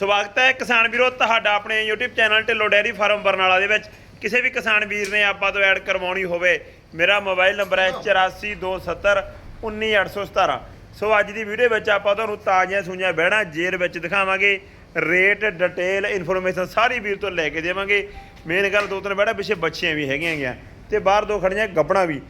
ਸਵਾਗਤ ਹੈ ਕਿਸਾਨ ਵੀਰੋ ਤੁਹਾਡਾ ਆਪਣੇ YouTube channel Dhillon dairy farm Barnala ਦੇ ਵਿੱਚ। ਕਿਸੇ ਵੀ ਕਿਸਾਨ ਵੀਰ ਨੇ ਆਪਾਂ ਤੋਂ ਐਡ ਕਰਵਾਉਣੀ ਹੋਵੇ, ਮੇਰਾ ਮੋਬਾਈਲ ਨੰਬਰ ਹੈ 8427191817 ਸੋ ਅੱਜ ਦੀ ਵੀਡੀਓ ਵਿੱਚ ਆਪਾਂ ਤੁਹਾਨੂੰ ਤਾਜ਼ੀਆਂ ਸੂਈਆਂ ਬਹਿਣਾ ਜੇਰ ਵਿੱਚ ਦਿਖਾਵਾਂਗੇ। ਰੇਟ, ਡਿਟੇਲ, ਇਨਫੋਰਮੇਸ਼ਨ ਸਾਰੀ ਵੀਰ ਤੋਂ ਲੈ ਕੇ ਦੇਵਾਂਗੇ। ਮੇਨ ਗੱਲ ਦੋ ਤਿੰਨ ਬਹਿਣਾ ਪਿੱਛੇ ਬੱਚੀਆਂ ਵੀ ਹੈਗੀਆਂ ਗਿਆ ਤੇ ਬਾਹਰ ਦੋ ਖੜੀਆਂ ਗੱਬਣਾ ਵੀ।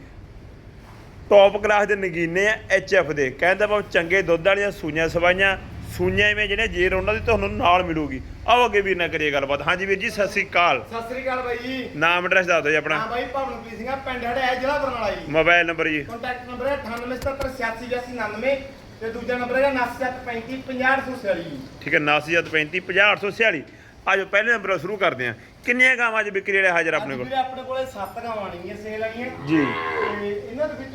ਟੌਪ ਕਲਾਸ ਦੇ ਨਗੀਨੇ ਆ ਐਫ ਦੇ। ਕਹਿੰਦਾ ਬਹੁਤ ਚੰਗੇ ਦੁੱਧ ਵਾਲੀਆਂ ਸੂਈਆਂ ਸਵਾਈਆਂ। ਸੂਈਆਂ ਐਵੇਂ ਜਿਹੜੇ ਜੇਰ ਉਹਨਾਂ ਦੀ ਤੁਹਾਨੂੰ ਨਾਲ ਮਿਲੂਗੀ। ਆਓ ਅੱਗੇ ਵੀਰ ਨਾਲ ਕਰੀਏ ਗੱਲਬਾਤ। ਹਾਂਜੀ ਵੀਰ ਜੀ ਸਤਿ ਸ੍ਰੀ ਅਕਾਲ। ਸਤਿ ਸ੍ਰੀ ਅਕਾਲ ਬਾਈ ਜੀ। ਨਾਮ ਐਡਰੈਸ ਦੱਸ ਦਿਓ ਜੀ ਹਾਂ ਆਪਣਾ ਬਾਈ ਭਵਨਪ੍ਰੀਤ ਸਿੰਘ ਆ ਪਿੰਡ ਹੜਿਆ ਜ਼ਿਲ੍ਹਾ Barnala ji. Mobile number ji. Contact number ਹੈ 9877868899 ਤੇ ਦੂਜਾ ਨੰਬਰ ਹੈ 9735500846 ਜੀ ਠੀਕ ਹੈ 9735 50846 ਆਜੋ ਪਹਿਲੇ ਨੰਬਰ ਸ਼ੁਰੂ ਕਰਦੇ ਹਾਂ। ਕਿੰਨੀਆਂ ਗਾਵਾਂ 'ਚ ਵਿਕਰੀ ਜਿਹੜੇ ਹਾਜ਼ਰ ਆਪਣੇ ਅੱਜ ਕੋਲ? ਵੀਰੇ ਆਪਣੇ ਕੋਲੇ 7 ਗਾਵਾਂ ਆਣੀਆਂ ਸੇਲ ਵਾਲੀਆਂ। ਜੀ। ਤੇ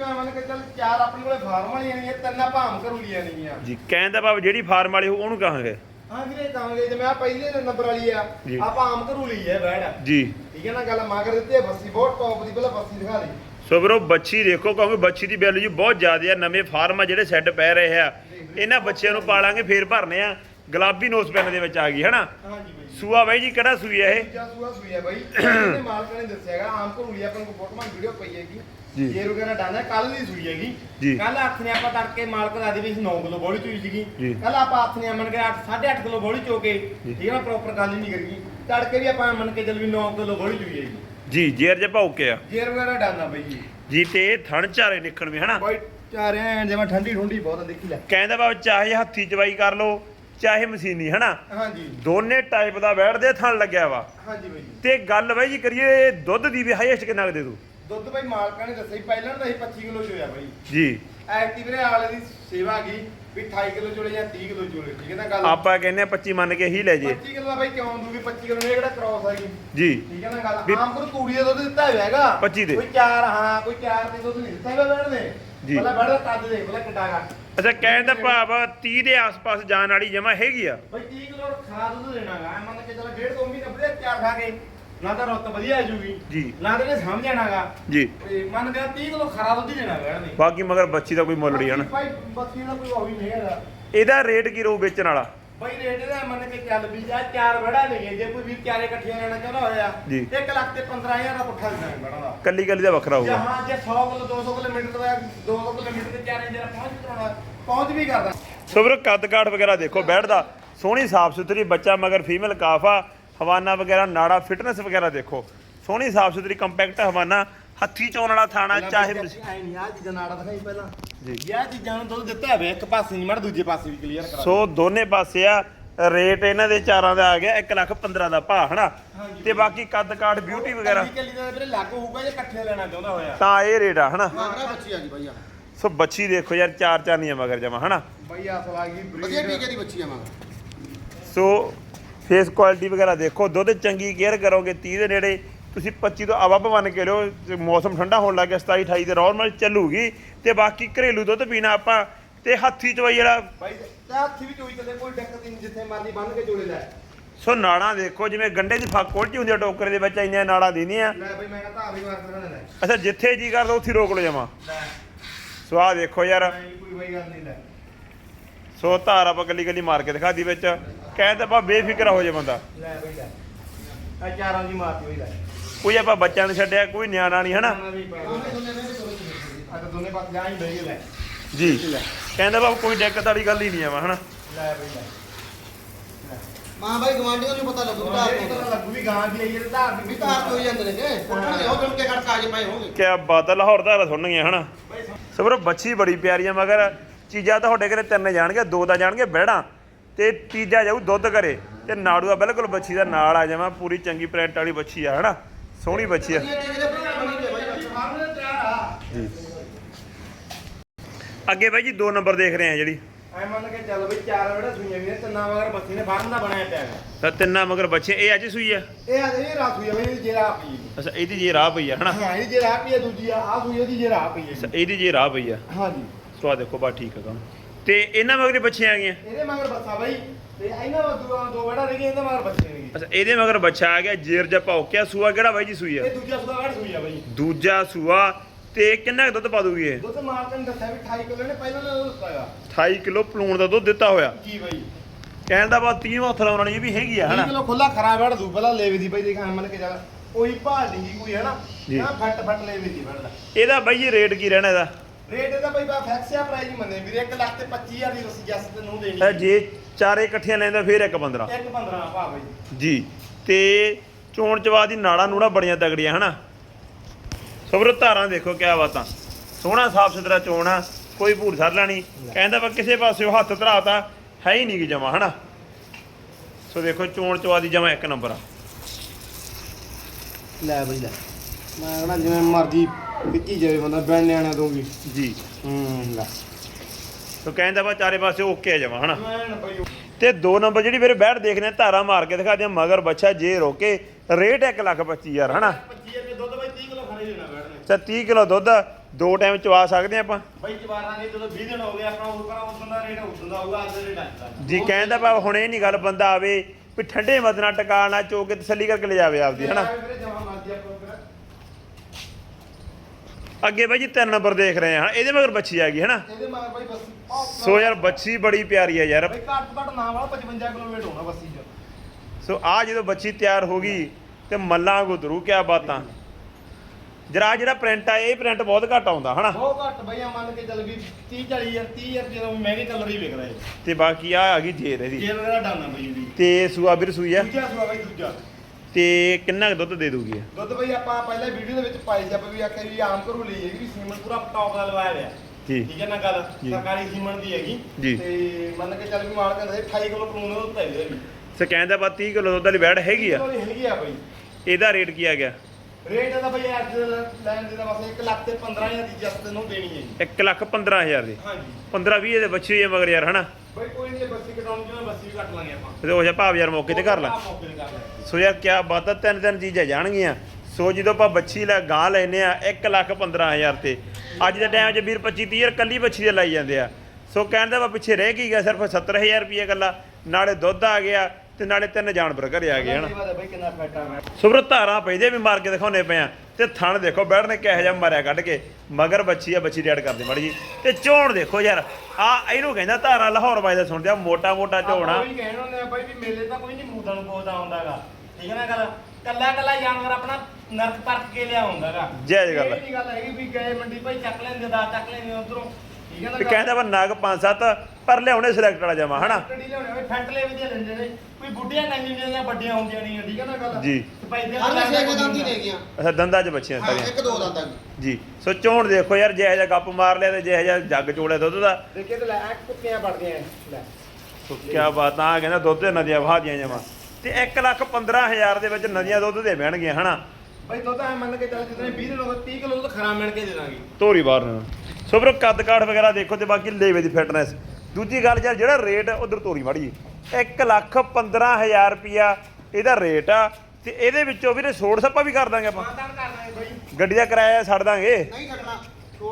ਵਿੱਚੋਂ ਮੰਨ ਕੇ ਚੱਲ ਚਾਰ ਆਪਣੇ ਕੋਲੇ ਫਾਰਮ ਵਾਲੀਆਂ ਨੇ ਤਿੰਨ ਆ ਭਾਮ ਘਰੂਲੀਆਂ ਨੇਗੀਆਂ ਜੀ ਕਹਿੰਦਾ ਬਾਬ ਜਿਹੜੀ ਫਾਰਮ ਵਾਲੀ ਹੋਊ ਉਹਨੂੰ ਕਹਾਂਗੇ। ਹਾਂ ਵੀਰੇ ਕਹਾਂਗੇ ਜਿਵੇਂ ਆ ਪਹਿਲੇ ਨੰਬਰ ਵਾਲੀ ਆ ਜੀ। ਆ ਭਾਮ ਘਰੂਲੀ ਹੈ ਬੈੜ ਜੀ। ਠੀਕ ਹੈ ਨਾ ਗੱਲ ਮਾਂ ਕਰ ਦਿੱਤੀ ਹੈ ਬੱਸੀ ਬਹੁਤ ਟੌਪ ਦੀ ਪਹਿਲਾਂ ਬੱਸੀ ਦਿਖਾ ਦੇ। ਸੋ ਵੀਰੋ ਬੱਚੀ ਦੇਖੋ ਕਿਉਂਕਿ ਬੱਚੀ ਦੀ ਵੈਲਿਊ ਬਹੁਤ ਜ਼ਿਆਦਾ ਆ ਨਵੇਂ ਫਾਰਮ ਆ ਜਿਹੜੇ ਸੈੱਟ ਪੈ ਰਹੇ ਆ। ਇਹਨਾਂ ਬੱਚਿਆਂ ਨੂੰ ਪਾਲਾਂਗੇ ਫੇਰ ਭਰਨੇ ਆ। ਗੁਲਾਬੀ ਨੋਸ ਪੈਨ ਦੇ ਵਿੱਚ ਆ ਗਈ ਹੈਨਾ? ਹਾਂਜੀ। ਸੂਆ ਬਾਈ ਜੀ ਕਿਹੜਾ ਸੂਈ ਆ ਇਹ? ਤੀਜਾ ਸੂਆ ਸੂਈ ਹੈ ਬਾਈ। ਇਹਨੇ ਮਾਲਕ ਨੇ ਦੱਸਿਆਗਾ ਆਮ ਘਰੂਲੀ ਆਪਾਂ ਨੂੰ ਫੋਟੋਆਂ ਵੀਡੀਓ ਪਈ ਹੈਗੀ। ਜੀ। ਜੇ ਰੁਕੇ ਨਾ ਡਾਣਾ ਕੱਲ ਦੀ ਸੂਈ ਹੈਗੀ। ਕੱਲ ਹੱਥ ਨੇ ਆਪਾਂ ਤੜਕੇ ਮਾਲਕ ਦਾ ਦੀ ਵੀ 9 ਕਿਲੋ ਬੋਲੀ ਚੋਈ ਸੀਗੀ। ਜੀ। ਕੱਲ ਆਪਾਂ ਹੱਥ ਨੇ ਮੰਨ ਕੇ 8 8.5 ਕਿਲੋ ਬੋਲੀ ਚੋ ਕੇ ਜੀ। ਠੀਕ ਹੈ ਨਾ ਪ੍ਰੋਪਰ ਗੱਲ ਹੀ ਨਹੀਂ ਕਰੀ ਤੜਕੇ ਵੀ ਆਪਾਂ ਮੰਨ ਕੇ ਚੱਲ ਵੀ 9 ਕਿਲੋ ਬੋਲੀ ਚੋਈ ਹੈਗੀ। ਜੀ ਜੇਰ ਜੇ ਭੌਕੇ ਆ। ਜੇ ਰੁਕੇ ਨਾ ਡਾਣਾ ਬਾਈ ਜੀ। ਜੀ ਤੇ ਇਹ ਥਣ ਝਾਰੇ ਨਿਕਣ ਵੀ ਹਨਾ? ਬਾਈ ਚਾਰੇ ਐਂ ਜਿਵੇਂ ਠੰਡੀ ਠੁੰਡੀ ਬਹੁਤ ਦੇਖੀ ਲੈ। ਕਹਿੰਦਾ ਬਾਬ ਚਾਹੇ ਹੱਥੀ ਚਵਾਈ ਕਰ ਲਓ ਚਾਹੇ ਮਸ਼ੀਨੀ ਹਨਾ? ਹਾਂਜੀ। ਦੋਨੇ ਟਾਈਪ ਦਾ ਬੈਠਦੇ ਥਣ ਲੱਗਿਆ ਵਾ। ਹਾਂਜੀ ਬਾਈ ਜੀ। ਤੇ ਗੱਲ ਬਾਈ ਜੀ ਕਰੀਏ ਦੁੱਧ ਦੀ ਵੀ ਹਾਈਐਸਟ ਕਿੰਨਾ ਕੁ ਦੇ ਦੂ ਦੁੱਧ ਬਾਈ ਮਾਲਕਾਂ ਨੇ ਦੱਸਿਆ ਸੀ ਪਹਿਲਾਂ ਤਾਂ ਅਸੀਂ 25 ਕਿਲੋ ਚੋਇਆ ਬਾਈ। ਜੀ। ਐਕਟੀ ਵੀਰੇ ਵਾਲੇ ਦੀ ਸੇਵਾ ਗਈ ਵੀ 28 ਕਿਲੋ ਚੋਲੇ ਜਾਂ 30 ਕਿਲੋ ਚੋਲੇ ਠੀਕ ਹੈ ਨਾ ਗੱਲ? ਆਪਾਂ ਕਹਿੰਦੇ ਆ 25 ਮੰਨ ਕੇ ਹੀ ਲੈ ਜੇ 25 ਕਿਲੋ ਦਾ ਬਾਈ ਕਿਉਂ ਦੂਗੀ 25 ਕਿਲੋ ਨੇ ਕਿਹੜਾ ਕ੍ਰਾਸ ਹੈਗੀ ਜੀ? ਠੀਕ ਹੈ ਨਾ ਵੀ- ਗੱਲ ਆਮ ਕੋਲ ਤੂੜੀ ਦਾ ਦੁੱਧ ਦਿੱਤਾ ਹੋਇਆ ਹੈਗਾ। 25 ਦੇ। ਕੋਈ ਚਾਰ ਹਾਂ ਕੋਈ ਚਾਰ ਦੇ ਦੁੱਧ ਨਹੀਂ ਦਿੱਤਾ ਹੈਗਾ ਬੈਠ ਦੇ। ਜੀ। ਪਹਿਲਾਂ ਦਾ ਕੱਦ ਦੇਖ ਪਹਿਲਾਂ ਕਿੱਡਾ ਗਾ ਅੱਛਾ ਕਹਿਣ ਦਾ ਭਾਵ 30 ਦੇ ਆਸ-ਪਾਸ ਜਾਣ ਵਾਲੀ ਜਮਾ ਹੈਗੀ ਆ। ਬਾਈ 30 ਕਿਲੋ ਖਾ ਦੁੱਧ ਦੇਣਾਗਾ। ਮੰਨ ਕੇ ਚੱਲ ਡੇਢ ਦੋ ਮਹੀਨੇ ਵਧੀਆ ਚਾਰ ਖਾ ਕੇ ਨਾ ਤਾਂ ਰੁੱਤ ਵਧੀਆ ਆ ਜੂਗੀ ਜੀ। ਨਾ ਤਾਂ ਇਹਨੇ ਸਮਝ ਜਾਣਾਗਾ। ਜੀ। ਤੇ ਮੰਨ ਕੇ 30 ਕਿਲੋ ਖਰਾ ਦੁੱਧ ਹੀ ਦੇਣਾ ਬੈਠ ਨੇ ਬਾਕੀ ਮਗਰ ਬੱਚੀ ਦਾ ਕੋਈ ਮੁੱਲ ਨਹੀਂ ਹਨਾ ਭਾਈ ਬੱਤੀ ਦਾ ਕੋਈ ਉਹ ਵੀ ਨਹੀਂ ਹੈਗਾ। ਇਹਦਾ ਰੇਟ ਕੀ ਰਹੂ ਵੇਚਣ ਵਾਲਾ? ਬਈ ਰੇਟ ਇਹਦਾ ਮੰਨ ਕੇ ਚੱਲ ਵੀ ਜਾ ਚਾਰ ਵੜਾ ਲਈਏ ਜੇ ਕੋਈ ਵੀ ਚਾਰੇ ਇਕੱਠੀਆਂ ਲੈਣਾ ਚਾਹੁੰਦਾ ਹੋਇਆ ਜੀ। 1 ਲੱਖ ਤੇ 15000 ਦਾ ਪੁੱਠਾ ਦੇਣਾ ਵੜਾ ਦਾ ਕੱਲੀ ਕੱਲੀ ਦਾ ਵੱਖਰਾ ਹੋਊਗਾ। ਜਹਾਂ ਜੇ 100 ਕਿਲੋ 200 ਕਿਲੋਮੀਟਰ ਦਾ 200 ਕਿਲੋਮੀਟਰ ਤੇ ਚਾਰੇ ਜਿਹੜਾ ਪਹੁੰਚ ਕਰਾਉਣਾ ਪਹੁੰਚ ਵੀ ਕਰਦਾ। ਸੋ ਵੀਰੋ ਕੱਦ ਕਾਠ ਵਗੈਰਾ ਦੇਖੋ ਬੈਠਦਾ। ਸੋਹਣੀ ਸਾਫ਼ ਸੁਥਰੀ ਬੱਚਾ ਮਗਰ ਫੀਮੇਲ ਕਾਫਾ ਹਵਾਨਾ ਵਗੈਰਾ ਨਾੜਾ ਫਿਟਨੈਸ ਵਗੈਰਾ ਦੇਖੋ। ਸੋਹਣੀ ਸਾਫ਼ ਸੁਥਰੀ ਕੰਪੈਕਟ ਹਵਾਨਾ ਹੱਥੀ ਚੋਣ ਵਾਲਾ ਥਾਣਾ ਚਾਹੇ ਐ ਨਹੀਂ ਆ ਚੀਜ਼ਾਂ ਨਾੜਾ ਦਿਖਾਈ ਪਹਿਲਾਂ। ਜੀ। ਇਹ ਚੀਜ਼ਾਂ ਨੂੰ ਦੁੱਧ ਦਿੱਤਾ ਹੋਵੇ ਇੱਕ ਪਾਸੇ ਨਹੀਂ ਮੜ ਦੂਜੇ ਪਾਸੇ ਵੀ ਕਲੀਅਰ ਕਰਾ ਸੋ ਦੋਨੇ ਪਾਸੇ ਆ ਰੇਟ ਇਹਨਾਂ ਦੇ ਚਾਰਾਂ ਦਾ ਆ ਗਿਆ 1 ਲੱਖ 15 ਦਾ ਭਾਅ ਹਨਾ। ਤੇ ਬਾਕੀ ਕੱਦ ਕਾਠ ਬਿਊਟੀ ਵਗੈਰਾ। ਕੱਲੀ ਦਾ ਵੀਰੇ ਲੱਗ ਹੋਊਗਾ ਜੇ ਇਕੱਠੇ ਲੈਣਾ ਚਾਹੁੰਦਾ ਹੋਇਆ। ਤਾਂ ਇਹ ਰੇਟ ਆ ਹਨਾ? ਮਾਗਰਾ ਬੱਚੀ ਆ ਗਈ ਬਾਈ ਆ ਸੋ ਬੱਚੀ ਦੇਖੋ ਯਾਰ ਚਾਰ ਚਾਨੀਆਂ ਮਗਰ ਜਮਾ ਹਨਾ? ਬਈ ਅਸਲ ਆ ਗਈ ਵਧੀਆ breed। ਟੀਕੇ ਦੀ ਬੱਚੀ ਆ ਮਾਗਰਾ। ਸੋ ਫੇਸ ਕੁਆਲਿਟੀ ਵਗੈਰਾ ਦੇਖੋ ਦੁੱਧ ਚੰਗੀ ਕੇਅਰ ਕਰੋਗੇ 30 ਦੇ ਨੇੜੇ ਤੁਸੀਂ 25 ਤੋਂ ਅਵੱਬ ਮੰਨ ਕੇ ਲਿਓ ਤੇ ਮੌਸਮ ਠੰਡਾ ਹੋਣ ਲੱਗ ਗਿਆ 27 28 ਦੇ ਨਾਰਮਲ ਚੱਲੂਗੀ ਤੇ ਬਾਕੀ ਘਰੇਲੂ ਦੁੱਧ ਪੀਣਾ ਆਪਾਂ ਤੇ ਹੱਥੀ ਚਵਾਈ ਵਾਲਾ ਬਾਈ ਤੇ ਹੱਥੀ ਵੀ ਚੋਈ ਚੱਲੇ ਕੋਈ ਦਿੱਕਤ ਨਹੀਂ ਜਿੱਥੇ ਮਰਜ਼ੀ ਬੰਨ ਕੇ ਜੋੜੇ ਲੈ। ਸੋ ਨਾੜਾਂ ਦੇਖੋ ਜਿਵੇਂ ਗੰਡੇ ਦੀ ਫੱਕ ਉਲਟੀ ਹੁੰਦੀ ਆ ਟੋਕਰੇ ਦੇ ਵਿੱਚ ਇੰਨੀਆਂ ਨਾੜਾਂ ਦਿੰਦੀਆਂ ਲੈ ਬਈ ਮੈਂ ਆ ਮਾਰ ਲੈ ਅੱਛਾ ਜਿੱਥੇ ਜੀ ਕਰਦਾ ਉੱਥੇ ਰੋਕ ਲਓ ਜਮਾ। ਲੈ। ਸੋ ਆਹ ਦੇਖੋ ਯਾਰ। ਨਹੀਂ ਕੋਈ ਬਈ ਗੱਲ ਨਹੀਂ ਲੈ। ਸੋ ਧਾਰ ਆਪਾਂ ਗੱਲੀ ਗੱਲੀ ਮਾਰ ਕੇ ਦਿਖਾ ਦੀ ਵਿੱਚ। ਕਹਿੰਦਾ ਆਪਾਂ ਬੇਫਿਕਰ ਹੋ ਜਾ ਬੰਦਾ। ਲੈ ਬਈ ਲੈ। ਆ ਚਾਰਾਂ ਦੀ ਮਾਰਤੀ ਹੋਈ ਲੈ। ਕੋਈ ਆਪਾਂ ਬੱਚਿਆਂ ਨੂੰ ਛੱਡਿਆ ਕੋਈ ਨਿਆਣਾ ਨਹੀਂ ਹਨਾ? ਦੋਨੇ ਪਾਸੇ ਜਾਂ। ਹੀ ਬਈ ਲੈ। ਜੀ। ਕਹਿੰਦਾ ਬਾਬ ਕੋਈ ਦਿੱਕਤ ਵਾਲੀ ਗੱਲ ਹੀ ਨਹੀਂ ਆਵਾ ਹਨਾ? ਲੈ ਬਈ ਲੈ। ਮਾਂ ਬਾਈ ਗਵਾਂਢੀਆਂ ਨੂੰ ਪਤਾ ਲੱਗੂ ਧਾਰ ਇਹ ਤਾਂ ਲੱਗੂ ਵੀ ਗਾਂ ਦੀ ਆਈ ਇਹ ਧਾਰ ਦੀ ਵੀ ਧਾਰ ਤੋਂ ਹੀ ਜਾਂਦੇ ਨੇ ਕਿ ਪੁੱਟਣ ਦੇ ਉਹ ਬਿਲ ਕੇ ਖੜਕਾ ਕੇ ਪਏ ਹੋਣਗੇ। ਕਿਆ ਬਾਤ ਆ ਲਾਹੌਰ ਦਾ ਸੁਣ ਗਈਆਂ ਹਨਾ? ਸਬਰੋ ਬੱਚੀ ਬੜੀ ਪਿਆਰੀ ਆ ਮਗਰ ਚੀਜ਼ਾਂ ਤੁਹਾਡੇ ਘਰੇ ਤਿੰਨ ਜਾਣਗੇ ਦੋ ਦਾ ਜਾਣਗੇ ਬਹਿੜਾਂ। ਤੇ ਤੀਜਾ ਜਾਊ ਦੁੱਧ ਕਰੇ ਤੇ ਨਾੜੂਆ ਬਿਲਕੁਲ ਬੱਚੀ ਦਾ ਨਾਲ ਆ ਜਾਵਾਂ ਪੂਰੀ ਚੰਗੀ ਪ੍ਰਿੰਟ ਵਾਲੀ ਬੱਚੀ ਆ ਹਨਾ? ਸੋਹਣੀ ਬੱਚੀ ਆ। ਆ ਜੀ ਅੱਗੇ ਬਾਈ ਜੀ ਦੋ ਨੰਬਰ ਦੇਖ ਰਹੇ ਆ ਜਿਹੜੀ। ਐ ਮੰਨ ਕੇ ਚੱਲ ਬਈ ਚਾਰ ਵੜਾ ਸੁਈਆਂ ਵੀ ਨੇ ਤਿੰਨਾਂ ਮਗਰ ਬੱਚੇ ਨੇ ਫਾਰਮ ਦਾ ਬਣਾਇਆ ਪਿਆ ਹੈਗਾ। ਤਾਂ ਤਿੰਨਾਂ ਮਗਰ ਬੱਚੇ ਇਹ ਅੱਜ ਸੂਈ ਆ? ਇਹ ਆ ਇਹ ਰਾਤ ਹੋਈ ਆ ਬਈ ਜੇ ਰਾਤ ਪਈ ਅੱਛਾ ਇਹਦੀ ਜੇ ਰਾਹ ਪਈ ਆ ਹਨਾ? ਹਾਂ ਇਹ ਜੇ ਰਾਤ ਪਈ ਆ ਦੂਜੀ ਆ ਆ ਸੂਈ ਉਹਦੀ ਜੇ ਰਾਤ ਪਈ ਅੱਛਾ ਹੈ ਇਹਦੀ ਜੇ ਰਾਹ ਪਈ ਆ। ਹਾਂਜੀ। ਸੋ ਆ ਦੇਖੋ ਬਾ ਠੀਕ ਆ ਕੰਮ। ਤੇ ਇਹਨਾਂ ਮਗਰ ਬੱਚੇ ਆ ਗਏ ਇਹਦੇ ਮਗਰ ਬੱਸਾ ਬਈ ਤੇ ਇਹਨਾਂ ਦੋ ਦੋ ਵੜਾ ਰਹਿ ਗਏ ਇਹਦੇ ਮਗਰ ਬੱਚੇ ਅੱਛਾ ਇਹਦੇ ਮਗਰ ਬੱਚਾ ਆ ਗਿਆ ਜੇਰ ਜਾਂ ਭੌਕਿਆ ਸੂਆ ਕਿਹੜਾ ਬਾਈ ਜੀ ਸੂਈ ਆ? ਇਹ ਦੂਜਾ ਸੁਦਾ ਵੜ ਸੂਈ ਆ ਬਈ। ਦੂਜਾ ਸੂਆ ਤੇ ਕਿੰਨਾ ਕੁ ਦੁੱਧ ਪਾ ਦੂਗੀ ਇਹ? ਦੁੱਧ ਮਾਲਕ ਨੇ ਦੱਸਿਆ ਵੀ 28 ਕਿਲੋ ਨੇ ਪਹਿਲਾਂ ਨੇ ਉਹ ਦਿੱਤਾਗਾ 28 ਕਿਲੋ ਪਲੂਣ ਦਾ ਦੁੱਧ ਦਿੱਤਾ ਹੋਇਆ। ਜੀ ਬਈ? ਕਹਿਣ ਦਾ ਬਾਅਦ 30 ਹੱਥ ਲਾਉਣ ਵਾਲੀ ਇਹ ਵੀ ਹੈਗੀ ਆ 20 ਹਨਾ? ਕਿਲੋ ਖੁੱਲਾ ਖਰਾ ਬੜ ਦੂ ਪਹਿਲਾਂ ਲੇਵੇ ਦੀ ਬਈ ਦੇਖਾਂ ਮੰਨ ਕੇ ਚੱਲ ਕੋਈ ਭਾਲ ਨਹੀਂ ਕੋਈ ਹੈ ਨਾ ਜੀ। ਨਾ ਫੱਟ ਫੱਟ ਲੇਵੇ ਦੀ ਬੜਦਾ ਇਹਦਾ ਬਾਈ ਜੀ ਰੇਟ ਕੀ ਰਹਿਣਾ ਇਹਦਾ? ਰੇਟ ਇਹਦਾ ਬਈ ਬਾ ਫੈਕਸਿਆ ਪ੍ਰਾਈਸ ਮੰਨੇ। ਵੀਰੇ 1 ਲੱਖ ਤੇ 25000 ਦੀ ਰਸੀ ਜੱਸ ਤੇ ਨੂੰ ਦੇਣੀ ਇਹ ਜੇ ਚਾਰੇ ਇਕੱਠੀਆਂ ਲੈਂਦਾ ਫਿਰ ਇੱਕ 15 ਇੱਕ 15 ਭਾ ਬਈ ਜੀ। ਤੇ ਚੋਣ ਚਵਾ ਦੀ ਨਾੜਾ ਨੂੜਾ ਬੜੀਆਂ ਤਗੜੀਆਂ ਹਨਾ? ਸਬਰ ਧਾਰਾਂ ਦੇਖੋ ਕਿਆ ਬਾਤਾਂ। ਸੋਹਣਾ ਸਾਫ਼ ਸੁਥਰਾ ਚੋਣ ਆ ਕੋਈ ਭੂਰ ਸਰਲਾ ਨਹੀਂ। ਕਹਿੰਦਾ ਵਾ ਕਿਸੇ ਪਾਸਿਓ ਹੱਥ ਧਰਾਤਾ ਹੈ ਹੀ ਨਹੀਂ ਕਿ ਜਮਾ ਹਨਾ? ਸੋ ਦੇਖੋ ਚੋਣ ਚਵਾ ਦੀ ਜਮਾ ਇੱਕ ਨੰਬਰ ਆ। ਲੈ ਬਈ ਲੈ। ਮੈਂ ਕਹਣਾ ਜਿਵੇਂ ਮਰਜ਼ੀ ਵਿੱਚੀ ਜਾਵੇ ਬੰਦਾ ਬੈਣ ਤੋਂ ਵੀ। ਜੀ। ਹੂੰ ਲੈ। ਸੋ ਕਹਿੰਦਾ ਵਾ ਚਾਰੇ ਪਾਸੇ ਓਕੇ ਆ ਜਮਾ ਹਨਾ? ਤੇ ਦੋ ਨੰਬਰ ਜਿਹੜੀ ਮੇਰੇ ਬੈਠ ਦੇਖਦੇ ਆ ਧਾਰਾ ਮਾਰ ਕੇ ਦਿਖਾ ਦਿਆਂ ਮਗਰ ਬੱਚਾ ਜੇ ਰੋਕੇ ਰੇਟ 1 ਲੱਖ 25000 ਹਨਾ? 25 ਰੁਪਏ ਦੁੱਧ ਬਈ 30 ਕਿਲੋ ਖੜੇ ਦੇਣਾ ਬੈਠਨੇ ਤੇ 30 ਕਿਲੋ ਦੁੱਧ ਦੋ ਟਾਈਮ ਚਵਾ ਸਕਦੇ ਆਪਾਂ? ਬਈ ਜਵਾਰਾਂਗੇ ਜਦੋਂ 20 ਦਿਨ ਹੋ ਗਏ ਆਪਣਾ ਕਰਾ ਉਦੋਂ ਦਾ ਰੇਟ ਉਦੋਂ ਦਾ ਹੋਊਗਾ ਅੱਜ ਰੇਟ ਅੱਜ ਜੀ ਕਹਿੰਦਾ ਪਾ ਹੁਣੇ ਨਹੀਂ ਗੱਲ ਬੰਦਾ ਆਵੇ ਵੀ ਠੰਡੇ ਮਦਨਾ ਟਿਕਾਣਾ ਚੋ ਕੇ ਤਸੱਲੀ ਕਰਕੇ ਲੈ ਜਾਵੇ ਆਪਦੀ ਹਨਾ ਵੀਰੇ ਜਮਾ ਮਰਜ਼ੀ ਆਪੋ ਫਿਰ ਅੱਗੇ ਬਾਈ ਜੀ ਤਿੰਨ ਨੰਬਰ ਦੇਖ ਰਹੇ ਹਾਂ। ਇਹਦੇ ਮਗਰ ਬੱਚੀ ਆ ਗਈ ਹਨਾ ਇਹਦੇ ਮਗਰ ਬਈ ਬਸ। ਸੋ ਯਾਰ ਬੱਚੀ ਬੜੀ ਪਿਆਰੀ ਹੈ ਯਾਰ। ਬਈ ਘੱਟ ਤੋਂ ਘੱਟ ਨਾ ਵਾਲਾ 55 ਕਿਲੋਮੀਟਰ ਹੋਣਾ ਬੱਸੀ ਚ। ਸੋ ਆ ਜਦੋਂ ਬੱਚੀ ਤਿਆਰ ਹੋ ਗਈ ਤੇ ਮੱਲਾਂ ਗੁਦਰੂ ਕਿਆ ਬਾਤਾਂ। ਜਰਾ ਜਿਹੜਾ ਪ੍ਰਿੰਟ ਆ ਇਹ ਪ੍ਰਿੰਟ ਬਹੁਤ ਘੱਟ ਆਉਂਦਾ ਹਨਾ ਬਹੁਤ ਘੱਟ ਬਈ ਆ ਮੰਨ ਕੇ ਚੱਲ ਵੀ 30 40 ਯਾਰ 30 ਯਾਰ ਜਦੋਂ ਮਹਿੰਗੇ ਕਲਰ ਹੀ ਵਿਕਦਾ ਏ ਤੇ ਬਾਕੀ ਆ ਆ ਗਈ ਜੇਰ ਇਹਦੀ। ਜੇਲ ਦਾ ਡਾਨਾ ਬਈ ਇਹਦੀ। ਤੇ ਸੂਆ ਵੀਰ ਸੂਈ ਆ? ਦੂਜਾ ਸੁਆ ਬਈ ਦੂਜਾ। ਤੇ ਕਿੰਨਾ ਕੁ ਦੁੱਧ ਦੇ ਦੂਗੀ ਇਹ? ਦੁੱਧ ਬਈ ਆਪਾਂ ਪਹਿਲਾਂ ਵੀਡੀਓ ਦੇ ਵਿੱਚ ਪਾਈ ਸੀ ਆਪਾਂ ਵੀ ਆਖਿਆ ਵੀ ਆਮ ਘਰੋਂ ਲਈ ਹੈਗੀ ਵੀ ਸੀਮਨ ਪੂਰਾ ਟੌਪ ਦਾ ਲਵਾਇਆ ਹੋਇਆ। ਜੀ। ਠੀਕ ਹੈ ਨਾ ਗੱਲ? ਜੀ। ਸਰਕਾਰੀ ਸੀਮਨ ਦੀ ਹੈਗੀ। ਜੀ। ਤੇ ਮੰਨ ਕੇ ਚੱਲ ਵੀ ਮਾਲਕ ਕਹਿੰਦਾ 28 ਕਿਲੋ ਕਾਨੂੰਨ ਦੁੱਧ ਪਾਈਦੇ ਵੀ ਸੋ ਕਹਿੰਦਾ ਬਾ 30 ਕਿਲੋ ਦੁੱਧ ਵਾਲੀ ਬੈੜ ਹੈਗੀ ਆ? ਦੀ ਹੈਗੀ ਆ ਬਈ। ਇਹਦਾ ਰੇਟ ਕੀ ਆ ਗਿਆ? ਰੇਟ ਇਹਦਾ ਬਈ ਅੱਜ ਲੈਣ ਦੇ ਦਾ ਬਸ 1 ਲੱਖ ਤੇ 15000 ਦੀ ਜਸਤ ਨੂੰ ਦੇਣੀ ਹੈ ਜੀ। 1 ਲੱਖ 15000 ਦੀ। ਹਾਂਜੀ। 15 20 ਦੇ ਬੱਚੇ ਹੀ ਆ ਮਗਰ ਯਾਰ ਹਨਾ? ਬਈ ਕੋਈ ਨਹੀਂ ਬੱਸੀ ਕਟਾਉਣ ਜਿਵੇਂ ਬੱਸੀ ਵੀ ਕੱਟ ਲਾਂਗੇ ਆਪਾਂ। ਤੇ ਉਹ ਜਿਹਾ ਭਾਵ ਯਾਰ ਮੌਕੇ ਤੇ ਕਰ ਲਾ। ਮੌਕੇ ਤੇ ਕਰ ਲਾਂਗੇ ਸੋ ਯਾਰ ਕਿਆ ਬਾਤ ਆ ਤਿੰਨ ਤਿੰਨ ਚੀਜ਼ਾਂ ਜਾਣਗੀਆਂ। ਸੋ ਜਦੋਂ ਆਪਾਂ ਬੱਚੀ ਲੈ ਗਾਂ ਲੈਨੇ ਆ 1 ਲੱਖ 15000 ਤੇ। ਅੱਜ ਦੇ ਟਾਈਮ 'ਚ ਵੀਰ 25 30 ਕੱਲੀ ਬੱਚੀ ਦੇ ਲਾਈ ਜਾਂਦੇ ਆ। ਸੋ ਕਹਿੰਦਾ ਵਾ ਪਿੱਛੇ ਰਹਿ ਕੀ ਗਿਆ ਸਿਰਫ 70000 ਰੁਪਏ ਗੱਲਾ ਨਾਲੇ ਦੁੱਧ ਆ ਗਿਆ ਤੇ ਨਾਲੇ ਤਿੰਨ ਜਾਨਵਰ ਘਰੇ ਆ ਗਏ ਹਨਾ। ਸੁਬਰ ਧਾਰਾਂ ਪੈਦੇ ਵੀ ਮਾਰ ਕੇ ਦਿਖਾਉਨੇ ਪਏ ਆ। ਤੇ ਥਣ ਦੇਖੋ ਬੈਠ ਨੇ ਕਿਹੋ ਜਿਹਾ ਮਾਰਿਆ ਕੱਢ ਕੇ ਮਗਰ ਬੱਚੀ ਆ ਬੱਚੀ ਰੈਡ ਕਰਦੇ ਮੜ ਜੀ। ਤੇ ਚੋਣ ਦੇਖੋ ਯਾਰ ਆ ਇਹਨੂੰ ਕਹਿੰਦਾ ਧਾਰਾਂ ਲਾਹੌਰ ਵਾਜਦਾ ਸੁਣਦੇ ਆ ਮੋਟਾ ਮੋਟਾ ਝੋਣਾ। ਵੀ ਕਹਿਣ ਹੁੰਦੇ ਆ ਬਾਈ ਵੀ ਮੇਲੇ ਤਾਂ ਕੋਈ ਨਹੀਂ ਮੂਦਾਂ ਨੂੰ ਪੋਦਾ ਆਉਂਦਾਗਾ ਠੀਕ ਹੈ ਨਾ ਗੱਲ? ਕੱਲਾ ਕੱਲਾ ਜਾਨਵਰ ਆਪਣਾ ਨਰਕ ਪਰਖ ਕੇ ਲਿਆ ਹੁੰਦਾਗਾ ਜਾਇਜ਼ ਗੱਲ। ਇਹ ਨਹੀਂ ਗੱਲ ਹੈਗੀ ਵੀ ਗਏ ਮੰਡੀ ਭਾਈ ਚੱਕ ਲੈਂਦੇ ਦਾ ਚੱਕ ਲੈਂਦੇ ਉਧਰੋਂ। ਤੇ ਕਹਿੰਦਾ ਵਾ ਨਗ ਪੰਜ ਸੱਤ ਪਰ ਲਿਆਉਣੇ ਸਿਲੈਕਟ ਵਾਲਾ ਜਮਾ ਹਨਾ? ਗੱਡੀ ਲਿਆਉਣੇ ਹੋਏ ਫੈਂਟਲੇ ਵਧੀਆ ਲੈਂਦੇ ਨੇ। ਕੋਈ ਬੁੱਢੀਆਂ ਕੰਨੀਆਂ ਦੀਆਂ ਵੱਡੀਆਂ ਹੁੰਦੀਆਂ ਨਹੀਂ ਠੀਕ ਹੈ ਨਾ ਗੱਲ? ਜੀ। ਤੇ ਭਾਈ ਦੇ ਹਰ ਛੇ ਕੇ ਦੰਦ ਹੀ ਨੇ ਗਿਆ ਅੱਛਾ ਦੰਦਾਂ 'ਚ ਬੱਚੀਆਂ ਸਾਰੀਆਂ। ਇੱਕ ਦੋ ਦੰਦਾਂ ਦੀ ਜੀ ਸੋ ਚੋਣ ਦੇਖੋ ਯਾਰ ਜਿਹੋ ਜਿਹਾ ਗੱਪ ਮਾਰ ਲਿਆ ਤੇ ਜਿਹੋ ਜਿਹਾ ਜੱਗ ਚੋੜਿਆ ਦੁੱਧ ਦਾ। ਦੇਖੇ ਤੇ ਲੈ ਆ ਕੁੱਤੀਆਂ ਵੜਦੀਆਂ ਲੈ। ਸੋ ਕੀ ਬਾਤ ਆ ਕਹਿੰਦਾ ਦੁੱਧ ਤੇ ਨਦੀਆਂ ਵਹਾ ਦੀਆਂ ਜਮਾ। ਤੇ 1 ਲੱਖ 15000 ਦੇ ਵਿੱਚ ਨਦੀਆਂ ਦੁੱਧ ਦੇ ਬਹਿਣਗੀਆਂ ਹਨਾ? ਭਾਈ ਦੁੱਧ ਐ ਮੰਨ ਕੇ ਚੱਲ ਜਿੱਦਾਂ 20 ਦਿਨ ਹੋ ਗਏ 30 ਕਿਲੋ ਦੁੱਧ ਖਰਾ ਮਿਣ ਕੇ ਦੇ ਦਾਂਗੇ। ਧੋਰੀ ਬਾਹਰ ਨੂੰ। ਸੋ ਵੀਰੋ ਕੱਦ ਕਾਠ ਵਗੈਰਾ ਦੇਖੋ ਤੇ ਬਾਕੀ ਲੇਵੇ ਦੀ ਫਿਟਨੈਸ। ਦੂਜੀ ਗੱਲ ਯਾਰ ਜਿਹੜਾ ਰੇਟ ਉਧਰ ਤੋਰੀ ਮਾੜੀ 1 ਲੱਖ 15000 ਰੁਪਿਆ ਇਹਦਾ ਰੇਟ ਆ ਤੇ ਇਹਦੇ ਵਿੱਚੋਂ ਵੀਰੇ ਸੋੜ ਸੱਪਾ ਵੀ ਕਰ ਦਾਂਗੇ ਆਪਾਂ। ਮਾਨਦਾਨ ਕਰ ਦਾਂਗੇ ਭਾਈ ਗੱਡੀ ਦਾ ਕਿਰਾਇਆ ਛੱਡ ਦਾਂਗੇ। ਨਹੀਂ ਛੱਡਣਾ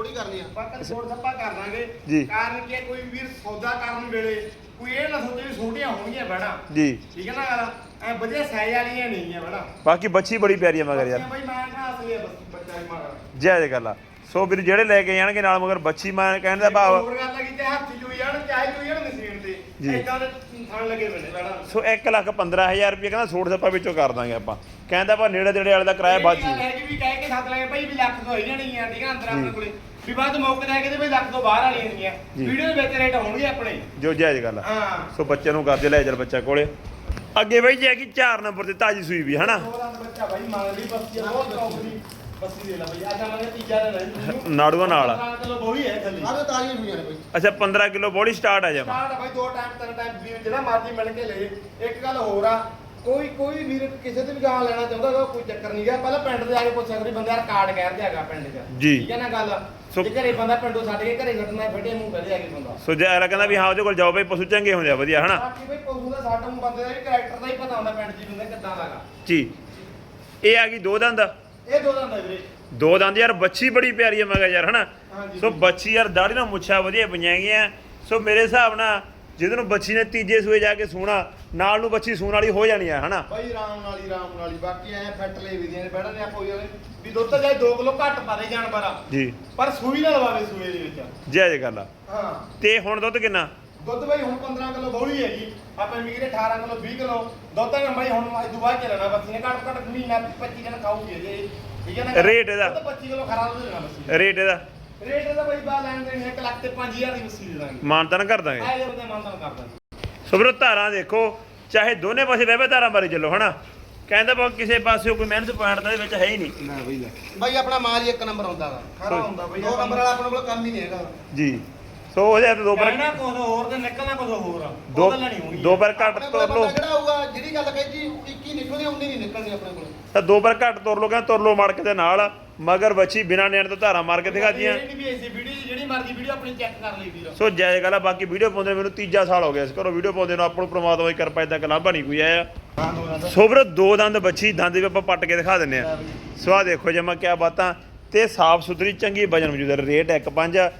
ਹੀ ਕਰਨੀ ਆ ਬਾਕੀ ਛੋੜ ਸੱਪਾ ਕਰ ਦਾਂਗੇ। ਜੀ। ਕਾਰਨ ਕੀ ਕੋਈ ਵੀਰ ਸੌਦਾ ਕਰਨ ਵੇਲੇ ਕੋਈ ਇਹ ਨਾ ਸੋਚੇ ਵੀ ਛੋਟੀਆਂ ਹੋਣਗੀਆਂ ਬੜਾ। ਜੀ। ਠੀਕ ਹੈ ਨਾ ਗੱਲ? ਐ ਵਧੀਆ ਸਾਈਜ਼ ਵਾਲੀਆਂ ਨਹੀਂ ਆ ਬੜਾ। ਬਾਕੀ ਬੱਚੀ ਬੜੀ ਪਿਆਰੀ ਆ ਮਗਰ ਯਾਰ। ਭਾਈ ਮੈਂ ਕਹਾ ਅਸਲੀ ਆ ਬਸ ਬੱਚਾ ਹੀ ਮਗਰ ਜੈ ਜੈ ਗੱਲ ਸੋ ਵੀਰ ਜਿਹੜੇ ਲੈ ਕੇ ਜਾਣਗੇ ਨਾਲ ਮਗਰ ਬੱਚੀ ਮੈਂ ਕਹਿਣ ਦਾ ਭਾਵ ਹੋਰ ਗੱਲ ਲੱਗੀ ਤੇ ਹੱਥ ਚੋਈ ਜਾਣ ਚਾਹੇ ਚੋਈ ਜਾਣ ਮਸ਼ੀਨ ਤੇ। ਇਦਾਂ ਦੇ ਥਣ ਲੱਗੇ ਬਣੇ ਬੜਾ ਸੋ 1 ਲੱਖ 15000 ਰੁਪਏ ਕਹਿੰਦਾ ਸੋੜ ਸੱਪਾ ਵਿੱਚੋਂ ਕਰ ਦਾਂਗੇ ਆਪਾਂ। ਕਹਿੰਦਾ ਆਪਾਂ ਨੇੜੇ ਤੇੜੇ ਵਾਲੇ ਦਾ ਕਿਰਾਇਆ ਹੈ ਕਿ ਵੀ ਕਹਿ ਕੇ ਸੱਤ ਲਾਂਗੇ ਭਾਈ ਵੀ ਲੱਖ ਤੋਂ ਹੋਈ ਜਾਣੀ ਆ ਠੀਕ ਆ ਅੰਦਰ ਆਪਣੇ ਕੋਲੇ। ਵੀ ਬਾਅਦ ਮੌਕੇ ਤੇ ਕਿਤੇ ਵੀ ਲੱਖ ਤੋਂ ਬਾਹਰ ਵਾਲੀਆਂ ਨਹੀਂ ਆ। ਵੀਡੀਓ ਦੇ ਵਿੱਚ ਰੇਟ ਹੋਣਗੇ ਆਪਣੇ। ਜੋ ਜਾਇਜ਼ ਗੱਲ ਆ। ਹਾਂ। ਸੋ ਬੱਚੇ ਨੂੰ ਕਰਦੇ ਲੈ ਚੱਲ ਬੱਚਾ ਕੋਲੇ। ਅੱਗੇ ਬਈ ਜੇ ਕਿ 4 ਨੰਬਰ ਤੇ ਤਾਜੀ ਸੂਈ ਵੀ ਹਨਾ? ਦੋ ਬੱਚਾ ਭਾਈ ਮੰਗ ਲਈ ਬੱਸੀ ਬਹੁਤ ਟੌਪ ਦੀ। ਬੱਸੀ ਦੇ ਲੈ ਭਾਈ ਅੱਜ ਮੰਗੇ ਤੀਜਾ ਦਿਨ ਹੈ ਨਾੜੂਆਂ ਨਾਲ। ਆ। ਚਲੋ ਬੋਲੀ ਹੈ ਥੱਲੇ। ਸਾਰੇ ਤਾਜ਼ੀਆਂ ਹੋਈਆਂ ਨੇ ਬਈ। ਅੱਛਾ 15 ਕਿਲੋ ਬੋਡੀ ਸਟਾਰਟ ਆ ਜਾਵਾ ਸਟਾਰਟ ਆ ਭਾਈ ਦੋ ਟਾਈਮ ਤਿੰਨ ਟਾਈਮ ਵੀਰ ਜਿਹੜਾ ਮਰਜ਼ੀ ਮਿਲ ਕੇ ਲੈ ਇੱਕ ਗੱਲ ਹੋਰ ਆ ਕੋਈ ਕੋਈ ਵੀਰ ਕਿਸੇ ਤੇ ਵੀ ਗਾਂ ਲੈਣਾ ਚਾਹੁੰਦਾ ਤਾਂ ਕੋਈ ਚੱਕਰ ਨਹੀਂ ਗਾ। ਪਹਿਲਾਂ ਪਿੰਡ ਦੇ ਆ ਕੇ ਪੁੱਛ ਸਕਦੀ ਬੰਦਾ ਯਾਰ ਕਾਰਡ ਕਹਿ ਤੇ ਹੈਗਾ ਪਿੰਡ 'ਚ। ਜੀ। ਠੀਕ ਹੈ ਨਾ ਗੱਲ? ਸੋ- ਜੇ ਘਰੇ ਬੰਦਾ ਪਿੰਡੋਂ ਛੱਡ ਕੇ ਘਰੇ ਛੱਡਣਾ ਫੇਟੇ ਮੂੰਹ ਆ ਕੇ ਬੰਦਾ ਸੋ ਜੇ ਅਗਲਾ ਕਹਿੰਦਾ ਵੀ ਹਾਂ ਉਹਦੇ ਕੋਲ ਜਾਓ ਬਈ ਪਸ਼ੂ ਚੰਗੇ ਹੁੰਦੇ ਆ ਵਧੀਆ ਹਨਾ? ਬਾਕੀ ਬਈ ਪਸ਼ੂ ਦਾ ਸਾਡਾ ਨੂੰ ਬੰਦੇ ਦਾ ਵੀ ਕੈਰੈਕਟਰ ਦਾ ਹੀ ਪਤਾ ਹੁੰਦਾ ਪਿੰਡ 'ਚ ਬੰਦਾ ਕਿੱਦਾਂ ਦਾਗਾ ਜੀ। ਇਹ ਆ ਗਈ ਦੋ ਦੰਦ। ਇਹ ਦੋ ਦੰਦ ਆ ਵੀਰੇ। ਦੋ ਦੰਦ ਯਾਰ ਬੱਚੀ ਬੜੀ ਪਿਆਰੀ ਹੈ ਮਗਾ ਯਾਰ ਹਨਾ? ਸੋ ਬੱਚੀ ਯਾਰ ਦਾੜੀ ਨਾਲ ਮੁੱਛਾਂ ਵਧੀਆ ਪਈਆਂ ਗਈਆਂ। ਸੋ ਮੇਰੇ ਹਿਸਾਬ ਨਾਲ ਜਿਹਦੇ ਨੂੰ ਬੱਚੀ ਨੇ ਤੀਜੇ ਸੂਏ ਜਾ ਕੇ ਸੂਣਾ ਨਾਲ ਨੂੰ ਬੱਚੀ ਸੂਣ ਵਾਲੀ ਹੋ ਜਾਣੀ ਆ ਹਨਾ? ਬਾਈ ਰਾਮ ਨਾਲ ਹੀ ਰਾਮ ਨਾਲ ਹੀ। ਬਾਕੀ ਐ ਫੱਟ ਲੈ ਵੀ ਦੀਆਂ ਬੈਠਾ ਨੇ ਕੋਈ ਵਾਲੇ ਵੀ ਦੁੱਧ ਤਾਂ ਜਾਏ 2 ਕਿਲੋ ਘੱਟ ਪਾਦੇ ਜਾਨਵਰ। ਆ ਜੀ। ਪਰ ਸੂਈ ਨਾ ਲਵਾਵੇ ਸੂਏ ਦੇ ਵਿੱਚ। ਜੈ ਜੈ ਗੱਲ ਆ। ਹਾਂ। ਤੇ ਹੁਣ ਦੁੱਧ ਕਿੰਨਾ? ਦੁੱਧ ਬਈ ਹੁਣ 15 ਕਿਲੋ ਬੋਲੀ ਹੈਗੀ। ਆਪਾਂ ਮੀਰੇ 18 ਕਿਲੋ 20 ਕਿਲੋ ਦੁੱਧ ਤਾਂ ਬਈ ਹੁਣ ਅੱਜ ਤੋਂ ਬਾਅਦ ਚੱਲਣਾ ਬੱਸੀ ਨੇ ਘੱਟ ਘੱਟ ਮਹੀਨਾ 25 ਦਿਨ ਖਾਊਗੀ ਜੇ ਠੀਕ ਹੈ ਨਾ? ਰੇਟ ਇਹਦਾ? ਦੁੱਧ 25 ਕਿਲੋ ਖਰਾ ਦੁੱਧ ਦੇਣਾ ਬੱਸੀ ਰੇਟ ਇਹਦਾ। ਰੇਟ ਇਹਦਾ ਬਈ ਬਾ ਲੈਣ ਦੇਣੇ 1 ਲੱਖ ਤੇ 5000 ਦੀ ਬੱਸੀ ਦੇ ਦਾਂਗੇ। ਮਾਨਤਨ ਕਰ ਦਾਂਗੇ। ਆਏ ਬੰਦੇ ਮੰਨਣ ਕਰ ਦਾਂਗੇ। ਸੋ ਵੀਰੋ ਧਾਰਾਂ ਦੇਖੋ ਚਾਹੇ ਦੋਨੇ ਪਾਸੇ ਵਹਿਵੇ ਧਾਰਾਂ ਮਾਰੀ ਚੱਲੋ ਹਨਾ? ਕਹਿੰਦਾ ਬਾ ਕਿਸੇ ਪਾਸੇ ਕੋਈ ਮਿਹਨਤ ਪੁਆਇੰਟ ਇਹਦੇ ਵਿੱਚ ਹੈ ਹੀ ਨਹੀਂ। ਨਾ ਬਈ ਲੈ। ਬਾਈ ਆਪਣਾ ਮਾਲ ਹੀ ਇੱਕ ਨੰਬਰ ਆਉਂਦਾ ਵਾ। ਖਰਾ ਹੁੰਦਾ ਬਈ ਦੋ ਨੰਬਰ ਵਾਲਾ ਆਪਣੇ ਕੋਲ ਕੰਮ ਹੀ ਨਹੀਂ ਹੈਗਾ। ਜੀ। ਸੋ ਉਹਦੇ ਤੇ ਦੋ ਪਰ ਕਹਿਣਾ ਕੁਝ ਹੋਰ ਤੇ ਨਿਕਲਣਾ ਕੁਝ ਹੋਰ ਆ। ਦੋ ਉਹ ਗੱਲਾਂ ਨਹੀਂ ਹੋਣਗੀਆਂ। ਦੋ ਪਰ ਘੱਟ ਆਪਣੇ ਕੋਲ ਤੁਰ ਲੋ ਬੰਦਾ ਕਿਹੜਾ ਹੋਊਗਾ? ਜਿਹੜੀ ਗੱਲ ਕਹੀ ਜੀ 21 ਨਿਕਲਦੀ ਉਨੀ ਨਹੀਂ ਨਿਕਲਦੀ ਆਪਣੇ ਕੋਲ। ਤਾਂ ਦੋ ਪਰ ਘੱਟ ਤੁਰ ਲੋ ਕਹਿੰਦਾ ਤੁਰ ਲੋ ਮੜਕ ਦੇ ਨਾਲ। ਮਗਰ ਬੱਚੀ ਬਿਨਾਂ ਨੈਣ ਤੋਂ ਧਾਰਾਂ ਮਾਰ ਕੇ ਦਿਖਾ ਦੀਆਂ। ਇਹ ਨਹੀਂ ਵੀ ਐਸੀ ਵੀਡੀਓ ਜਿਹੜੀ ਮਰਜ਼ੀ ਵੀਡੀਓ ਆਪਣੀ ਚੈੱਕ ਕਰ ਲਈ ਵੀਰ। ਸੋ ਜਾਇਜ਼ ਗੱਲ ਆ ਬਾਕੀ ਵੀਡੀਓ ਪਾਉਂਦੇ ਨੂੰ ਮੈਨੂੰ ਤੀਜਾ ਸਾਲ ਹੋ ਗਿਆ ਇਸ ਘਰੋਂ। ਵੀਡੀਓ ਪਾਉਂਦੇ ਨੂੰ ਆਪਾਂ ਨੂੰ ਪ੍ਰਮਾਤਮਾ ਦੀ ਕਿਰਪਾ ਇਦਾਂ ਲਾਭਾ ਨਹੀਂ ਕੋਈ ਆਇਆ ਹਾਂ। ਦਾ ਸੋ ਵੀਰੋ ਦੋ ਦੰਦ ਬੱਚੀ ਦੰਦ ਵੀ ਆਪਾਂ ਪੱਟ ਕੇ ਦਿਖਾ ਦਿੰਨੇ ਆ। ਸੋ ਆਹ ਦੇਖੋ ਜਮਾ ਕਿਆ ਬਾਤਾਂ। ਤੇ ਸਾਫ਼ ਸੁਥਰੀ ਚੰਗੀ ਵਜਨ ਮੌਜੂਦ ਹੈ ਰੇਟ 1.5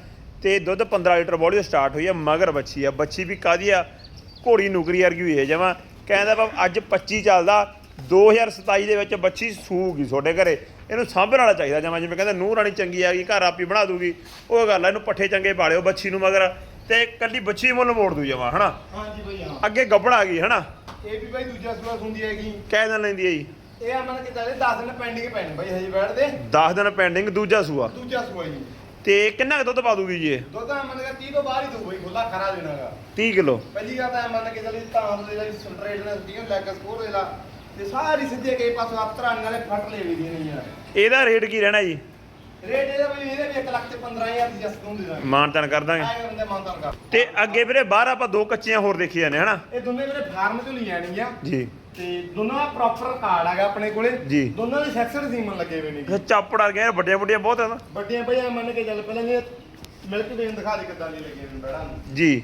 ਤੇ ਦੁੱਧ 15 ਲੀਟਰ ਬੋਡੀ ਸਟਾਰਟ ਹੋਈ ਹੈ ਮਗਰ ਬੱਚੀ ਆ। ਬੱਚੀ ਵੀ ਕਾਦੀ ਆ? ਘੋੜੀ ਨੁਕਰੀ ਵਰਗੀ ਹੋਈ ਹੈ ਜਮਾ ਕਹਿੰਦਾ ਬਾ ਅੱਜ 25 ਚੱਲਦਾ 2027 ਦੇ ਵਿੱਚ ਬੱਚੀ ਸੂਗੀ ਤੁਹਾਡੇ ਘਰੇ। ਇਹਨੂੰ ਸਾਂਭਣ ਵਾਲਾ ਚਾਹੀਦਾ ਜਮਾ ਜਿਵੇਂ ਕਹਿੰਦਾ ਨੂੰਹ ਰਾਣੀ ਚੰਗੀ ਆ ਗਈ ਘਰ ਆਪੀ ਬਣਾ ਦੂਗੀ। ਉਹ ਗੱਲ ਆ ਇਹਨੂੰ ਪੱਠੇ ਚੰਗੇ ਪਾਲਿਓ ਬੱਚੀ ਨੂੰ ਮਗਰ ਤੇ ਕੱਲੀ ਬੱਚੀ ਮੁੱਲ ਮੋੜ ਦੂ ਜਮਾ ਹਨਾ? ਹਾਂਜੀ ਬਈ ਹਾਂ। ਅੱਗੇ ਗੱਬੜ ਆ ਗਈ ਹਨਾ? ਇਹ ਵੀ ਬਈ ਦੂਜਾ ਸੂਆ ਹੁੰਦੀ ਹੈਗੀ। ਕਹਿ ਦਿਨ ਲੈਂਦੀ ਹੈ ਜੀ। ਇਹ ਆਮਨ ਕਿ ਚੱਲੇ 10 ਦਿਨ ਪੈਂਡਿੰਗ ਪੈਣੇ ਬਈ ਹਜੇ ਬੈਠਦੇ। 10 ਦਿਨ ਪੈਂਡਿੰਗ ਦੂਜਾ ਸੂਆ। ਦੂਜਾ ਸੂਆ ਜੀ। ਤੇ ਕਿੰਨਾ ਕੁ ਦੁੱਧ ਪਾ ਦੂਗੀ ਜੀ ਇਹ? ਦੁੱਧ ਆਮਨ ਕਿ 30 ਤੋਂ ਬਾਹਰ ਹੀ ਦੂ ਬਈ ਖੁੱਲਾ ਖਰਾ ਦੇਣਾਗਾ 30 ਕਿਲੋ। ਪਹਿਲੀ ਗੱਲ ਤਾਂ ਆਮਨ ਕਿ ਚੱਲੇ ਤਾਂ ਦੇ ਜਿਹੜੀ ਸਟ੍ਰੇਟ ਨੇ ਦੀਆਂ ਲੈਗ ਸਕੋਰ ਦੇ ਲਾ। ਤੇ ਸਾਰੀ ਸਿੱਧੇ ਕਈ ਪਾਸੋਂ ਅਫਤਰਾਂ ਨਾਲੇ ਫਟ ਲੈ ਵੀ ਦੀਆਂ ਨਹੀਂ ਯਾਰ। ਇਹਦਾ ਰੇਟ ਕੀ ਰਹਿਣਾ ਜੀ? ਰੇਟ ਇਹਦਾ ਬਈ ਇਹਦੇ ਵੀ 1 ਲੱਖ ਤੇ 15000 ਦੀ ਜਸ ਨੂੰ ਦੇ ਦਾਂਗੇ। ਮਾਨਤਨ ਕਰ ਦਾਂਗੇ। ਆਏ ਬੰਦੇ ਮੰਨਦਾਰ ਕਰ। ਤੇ ਅੱਗੇ ਵੀਰੇ ਬਾਹਰ ਆਪਾਂ ਦੋ ਕੱਚੀਆਂ ਹੋਰ ਦੇਖੀ ਜਾਂਦੇ ਹਨਾ? ਇਹ ਦੋਨੇ ਮੇਰੇ ਫਾਰਮ ਤੋਂ ਲਈ ਆਣੀਆਂ ਜੀ। ਤੇ ਦੋਨਾਂ ਦਾ ਪ੍ਰੋਪਰ ਕਾਰਡ ਹੈਗਾ ਆਪਣੇ ਕੋਲੇ। ਜੀ। ਦੋਨਾਂ ਦੇ ਸੈਕਸਡ ਸੀਮਨ ਲੱਗੇ ਹੋਏ ਨੇ ਇਹ ਚਾਪੜ ਆ ਗਿਆ ਵੱਡੀਆਂ ਵੱਡੀਆਂ ਬਹੁਤ ਹੈ ਨਾ। ਵੱਡੀਆਂ ਭਈਆ ਮੰਨ ਕੇ ਚੱਲ ਪਹਿਲਾਂ ਇਹ ਮਿਲਕ ਵੇਨ ਦਿਖਾ ਦੇ ਕਿੱਦਾਂ ਦੀ ਲੱਗੀ ਨੇ ਬੜਾ ਨੂੰ। ਜੀ।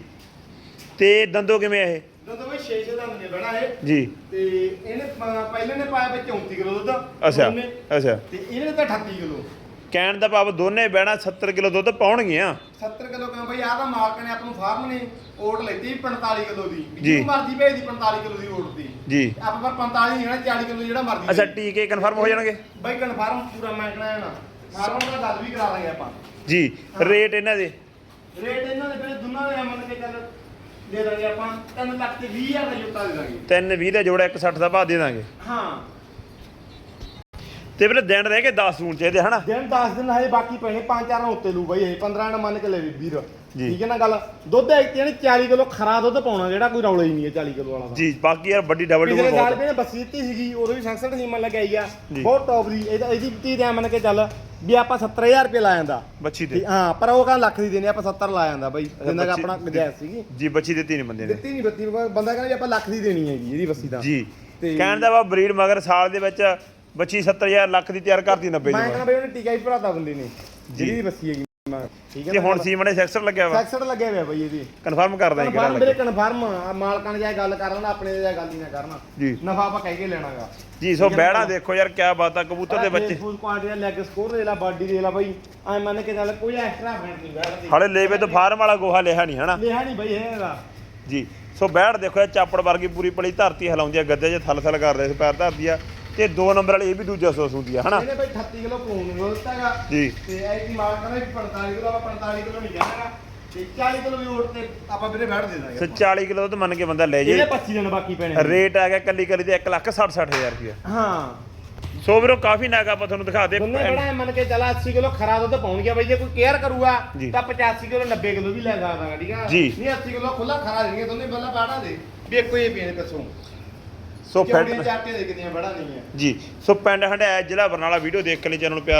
ਤੇ ਦੰਦੋ ਕਿਵੇਂ ਆ ਇਹ? ਦੁੱਧ ਬਈ 6 6 ਦਾ ਨੇ ਬੜਾ ਇਹ। ਜੀ। ਤੇ ਇਹਨੇ ਪ- ਪਹਿਲੇ ਨੇ ਪਾਇਆ ਵਿੱਚ 34 ਕਿਲੋ ਦੁੱਧ। ਅੱਛਾ ਦੋਨੇ, ਅੱਛਾ। ਤੇ ਇਹਨੇ ਤਾਂ 38 ਕਿਲੋ। ਕਹਿਣ ਦਾ ਭਾਵ ਦੋਨੇ ਬਹਿਣਾ 70 ਕਿਲੋ ਦੁੱਧ ਪਾਉਣਗੀਆਂ। 70 ਕਿਲੋ ਕਿਉਂ? ਬਈ ਆਹ ਤਾਂ ਮਾਲਕ ਨੇ ਆਪ ਨੂੰ ਫਾਰਮ ਨੇ ਓਟ ਲੈਤੀ 45 ਕਿਲੋ ਦੀ। ਜੀ। ਜਿਹਨੂੰ ਮਰਜ਼ੀ ਭੇਜਦੀ 45 ਕਿਲੋ ਦੀ ਓਟ ਦੀ। ਜੀ। ਆਪਾਂ ਪਰ 45 ਨਹੀਂ ਕਹਿਣਾ 40 ਕਿਲੋ ਜਿਹੜਾ ਮਰਜ਼ੀ ਅੱਛਾ। ਟੀਕੇ ਕਨਫਰਮ ਹੋ ਜਾਣਗੇ। ਬਈ ਕਨਫਰਮ ਪੂਰਾ ਮੈਂ ਕਹਿਣਾ ਨਾ ਫਾਰਮ ਦਾ ਗੱਲ ਵੀ ਕਰਾ ਲਾਂਗੇ ਆਪਾਂ। ਜੀ ਰੇਟ ਇਹਨਾਂ ਦੇ। ਰੇਟ ਇਹਨਾਂ ਦੇ ਫਿਰ ਦੋਨਾਂ ਦੇ ਮੰਨ ਕੇ ਚੱਲ ਦੇ ਦਾਂਗੇ ਆਪਾਂ 3 ਲੱਖ ਤੇ 20000 ਦਾ ਜੁੱਤਾ ਦੇ ਦਾਂਗੇ। 3 20 ਦਾ ਜੋੜਾ 160 ਦਾ ਭਾਅ ਦੇ ਦਾਂਗੇ। ਹਾਂ। ਤੇ ਵੀਰੇ ਦਿਨ ਰਹਿ ਗਏ 10 ਸੂਣ ਚਾਹੀਦੇ ਹਨਾ? ਦਿਨ 10 ਦਿਨ ਹਜੇ ਬਾਕੀ ਪੈਣੇ 5-4 ਉੱਤੇ ਲੂ ਬਈ ਇਹ 15 ਨਾ ਮੰਨ ਕੇ ਲੈ ਵੀਰ। ਜੀ। ਠੀਕ ਹੈ ਨਾ ਗੱਲ? ਦੁੱਧ ਇੱਕ ਯਾਨੀ 40 ਕਿਲੋ ਖਰਾ ਦੁੱਧ ਪਾਉਣਾ ਜਿਹੜਾ ਕੋਈ ਰੌਲਾ ਹੀ ਨਹੀਂ ਹੈ 40 ਕਿਲੋ ਵਾਲਾ। ਜੀ ਬਾਕੀ ਯਾਰ ਵੱਡੀ ਡਬਲ ਪਿਛਲੇ ਡਬਲ ਸਾਲ ਬਹੁਤ ਵੀ ਨੇ ਬੱਸੀ ਦਿੱਤੀ ਸੀਗੀ ਉਦੋਂ ਵੀ ਸੰਸਦ ਸੀਮਨ ਲਗਾਈ ਆ। ਜੀ। ਬਹੁਤ ਟੌਪ ਦੀ ਇਹਦਾ ਇਹਦੀ ਤੀ ਦੇ ਮੰਨ ਕੇ ਚੱਲ ਵੀ ਆਪਾਂ 70000 ਰੁਪਏ ਲਾ ਜਾਂਦਾ। ਬੱਚੀ ਦੇ। ਠੀਕ- ਹਾਂ ਪਰ ਉਹ ਕਹਿੰਦਾ ਲੱਖ ਦੀ ਦੇਣੀ ਆਪਾਂ 70 ਲਾ ਜਾਂਦਾ ਬਾਈ। ਜਿੰਨਾ ਕਿ ਬੱਚੀ- ਆਪਣਾ ਗੁੰਜਾਇਸ਼ ਸੀਗੀ। ਜੀ ਬੱਚੀ ਦਿੱਤੀ ਨਹੀਂ ਬੰਦੇ ਨੇ। ਦਿੱਤੀ ਨਹੀਂ ਬੱਤੀ ਬੰਦਾ ਕਹਿੰਦਾ ਵੀ ਆਪਾਂ ਲੱਖ ਦੀ ਦੇਣੀ ਹੈਗੀ ਇਹਦੀ ਬੱਸੀ ਦਾ ਜੀ। ਤੇ- ਕਹਿਣ ਦਾ ਵਾ ਬਰੀਡ ਮਗਰ ਸਾਲ ਦੇ ਵਿੱਚ ਬੱਚੀ 70000 ਲੱਖ ਦੀ ਤਿਆਰ ਕਰਤੀ 90 ਮੈਂ ਕਹਿੰਦਾ ਬਈ ਉਹਨੇ ਟੀਕਾ ਹੀ ਭਰਾਤਾ ਬੰਦੇ ਨੇ ਜਿਹੜੀ ਬੱਸੀ ਹੈਗੀ। ਠੀਕ ਹੈ ਤੇ ਹੁਣ ਸੀਮਣੇ ਸੈਕਸਰ ਲੱਗਿਆ ਵਾ। ਸੈਕਸਡ ਲੱਗਿਆ ਹੋਇਆ ਬਈ ਇਹਦੀ। ਕਨਫਰਮ ਕਰ ਦਾਂਗੇ ਕਨਫਰਮ ਵੀਰੇ ਕਨਫਰਮ ਮਾਲਕਾਂ ਨੇ ਜਾਇ ਗੱਲ ਕਰ ਲੈਣਾ ਆਪਣੇ ਜਾਇ ਗੱਲ ਹੀ ਨਾ ਕਰਨਾ। ਜੀ। ਨਫਾ ਆਪਾਂ ਕਹਿ ਕੇ ਲੈਣਾਗਾ। ਜੀ ਸੋ ਬਹਿਣਾ ਦੇਖੋ ਯਾਰ ਕਿਆ ਬਾਤ ਆ ਕਬੂਤਰ ਦੇ ਬੱਚੇ। ਫੂਡ ਕੁਆਲਿਟੀ ਦਾ ਲੈਗ ਸਕੋਰ ਦੇ ਲਾ ਬਾਡੀ ਦੇ ਲਾ ਬਈ। ਐ ਮੰਨ ਕੇ ਚੱਲ ਕੋਈ ਐਕਸਟਰਾ ਫੈਟ ਨਹੀਂ ਬੈਠਦੀ ਹਾਲੇ ਲੇਵੇ ਤੋਂ ਫਾਰਮ ਵਾਲਾ ਗੋਹਾ ਲਿਆ ਨਹੀਂ ਹਨਾ? ਲਿਆ ਨਹੀਂ ਬਈ ਇਹਦਾ ਜੀ ਸੋ ਬੈਠ ਦੇਖੋ ਇਹ ਚਾਪੜ ਵਰਗੀ ਪੂਰੀ ਪਲੀ ਧਰਤੀ ਹਿਲਾਉਂਦੀ ਆ ਗੱਦੇ 'ਚ ਥਲ ਥਲ ਕਰਦੇ ਸੀ ਪੈਰ ਧਰਦੀ ਆ। ਤੇ ਦੋ ਨੰਬਰ ਵਾਲੀ ਇਹ ਵੀ ਦੂਜਾ ਸੋਸ ਹੁੰਦੀ ਆ ਹਨਾ? ਇਹਨੇ ਬਈ 38 ਕਿਲੋ ਪੂਨ ਨੂੰ ਦਿੱਤਾਗਾ। ਜੀ। ਤੇ ਐ ਕੀ ਮਾਲਕਾਂ ਨੇ 45 ਕਿਲੋ ਆਪਾਂ 45 ਕਿਲੋ ਨਹੀਂ ਜਾਣਾਗਾ ਤੇ 40 ਕਿਲੋ ਵੀ ਓਟ ਤੇ ਆਪਾਂ ਵੀਰੇ ਬੈਠ ਦੇ ਦਾਂਗੇ ਸੋ 40 ਕਿਲੋ ਦੁੱਧ ਮੰਨ ਕੇ ਬੰਦਾ ਲੈ ਜੇ। ਇਹਦੇ 25 ਦਿਨ ਬਾਕੀ ਪੈਣੇ ਰੇਟ ਆ ਗਿਆ ਕੱਲੀ ਕੱਲੀ ਦੇ 1 ਲੱਖ 60 60000 ਰੁਪਏ ਹਾਂ। ਸੋ ਵੀਰੋ ਕਾਫੀ ਨਾਗਾ ਆਪਾਂ ਤੁਹਾਨੂੰ ਦਿਖਾ ਦੇ। ਦੋਨੇ ਬੜਾ ਮੰਨ ਕੇ ਚੱਲ 80 ਕਿਲੋ ਖਰਾ ਦੁੱਧ ਪਾਉਣ ਗਿਆ ਬਈ ਜੇ ਕੋਈ ਕੇਅਰ ਕਰੂਗਾ। ਤਾਂ 85 ਕਿਲੋ 90 ਕਿਲੋ ਵੀ ਲੈ ਸਕਦਾਗਾ ਠੀਕ ਆ। ਨਹੀਂ 80 ਕਿਲੋ ਖੁੱਲਾ ਖਰਾ ਦੇਣਗੇ ਦੋਨੇ ਪਹਿਲਾਂ ਬਾੜਾ ਦੇ। ਵੀ ਪੀਣੇ ਸੋ ਫੈਟ ਚਾਰ ਕੇ ਦੇਖਦੀਆਂ ਬੜਾ ਨਹੀਂ ਹੈ। ਜੀ। ਸੋ ਪਿੰਡ ਹੰਡਾਇਆ ਜ਼ਿਲ੍ਹਾ ਬਰਨਾਲਾ। ਵੀਡੀਓ ਦੇਖ ਕੇ ਲਈ ਚੈਨਲ ਨੂੰ ਪਿਆਰ